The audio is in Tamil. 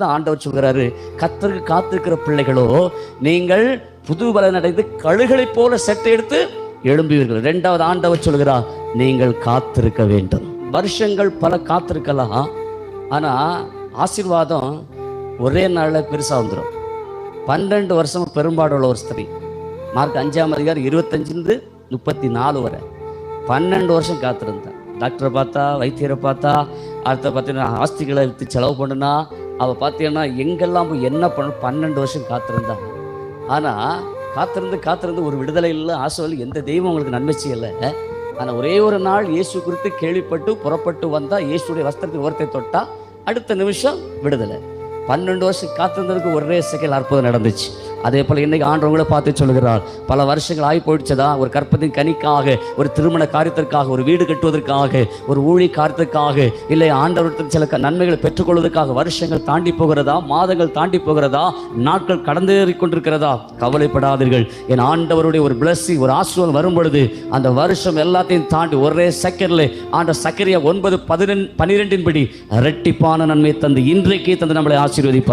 தான் ஆண்டவர் சொல்கிறாரு. கத்தருக்கு காத்திருக்கிற பிள்ளைகளோ நீங்கள் புது பலன் அடைந்து கழுகளைப் போல செட்டை எடுத்து எழும்புவீர்கள். ரெண்டாவது ஆண்டவர் சொல்கிறார் நீங்கள் காத்திருக்க வேண்டும். வருஷங்கள் பல காத்திருக்கலாம். ஆனால் ஆசீர்வாதம் ஒரே நாளில் பெருசாக வந்துடும் பன்னெண்டு வருஷம் பெரும்பாடுள்ள ஒரு ஸ்திரீ. மார்க் அஞ்சாம் அதிகாரம் இருபத்தஞ்சிலிருந்து முப்பத்தி நாலு வரை. பன்னெண்டு வருஷம் காத்திருந்தேன் டாக்டரை பார்த்தா வைத்தியரை பார்த்தா அடுத்த பார்த்தீங்கன்னா ஆஸ்திகளை விற்று செலவு பண்ணுனா அவள் பார்த்தீங்கன்னா எங்கெல்லாம் போய் என்ன பண்ண பன்னெண்டு வருஷம் காத்திருந்தாங்க ஆனால் காத்திருந்து காத்திருந்து ஒரு விடுதலை இல்லை ஆசையில் எந்த தெய்வம் உங்களுக்கு நன்மை செய்யலை. ஆனால் ஒரே ஒரு நாள் இயேசு குறித்து கேள்விப்பட்டு புறப்பட்டு வந்தால் இயேசுடைய வஸ்திரத்தின் ஓரத்தை தொட்டால் அடுத்த நிமிஷம் விடுதலை. பன்னெண்டு வருஷம் காத்திருந்ததுக்கு ஒரே செகண்ட் அற்புதம் நடந்துச்சு. அதே போல் இன்னைக்கு ஆண்டவங்களை பார்த்து சொல்கிறார் பல வருஷங்கள் ஆகி போயிடுச்சதா ஒரு கற்பத்தின் கனிக்காக ஒரு திருமண காரியத்திற்காக ஒரு வீடு கட்டுவதற்காக ஒரு ஊழி காரியத்திற்காக. இல்லை ஆண்டவரத்தில் சில க- நன்மைகளை பெற்றுக்கொள்வதற்காக வருஷங்கள் தாண்டி போகிறதா? மாதங்கள் தாண்டி போகிறதா? நாட்கள் கடந்தேறி கொண்டிருக்கிறதா? கவலைப்படாதீர்கள். என் ஆண்டவருடைய ஒரு பிளஸ்ஸிங் ஒரு ஆசீர்வாதம் வரும் பொழுது அந்த வருஷம் எல்லாத்தையும் தாண்டி ஒரே செகண்ட்ல ஆண்ட சக்கரையா ஒன்பது பதினெண் பனிரெண்டின்படி படி இரட்டிப்பான நன்மை தந்து இன்றைக்கே தந்து நம்மளை ஆசீர்வதிப்பார்.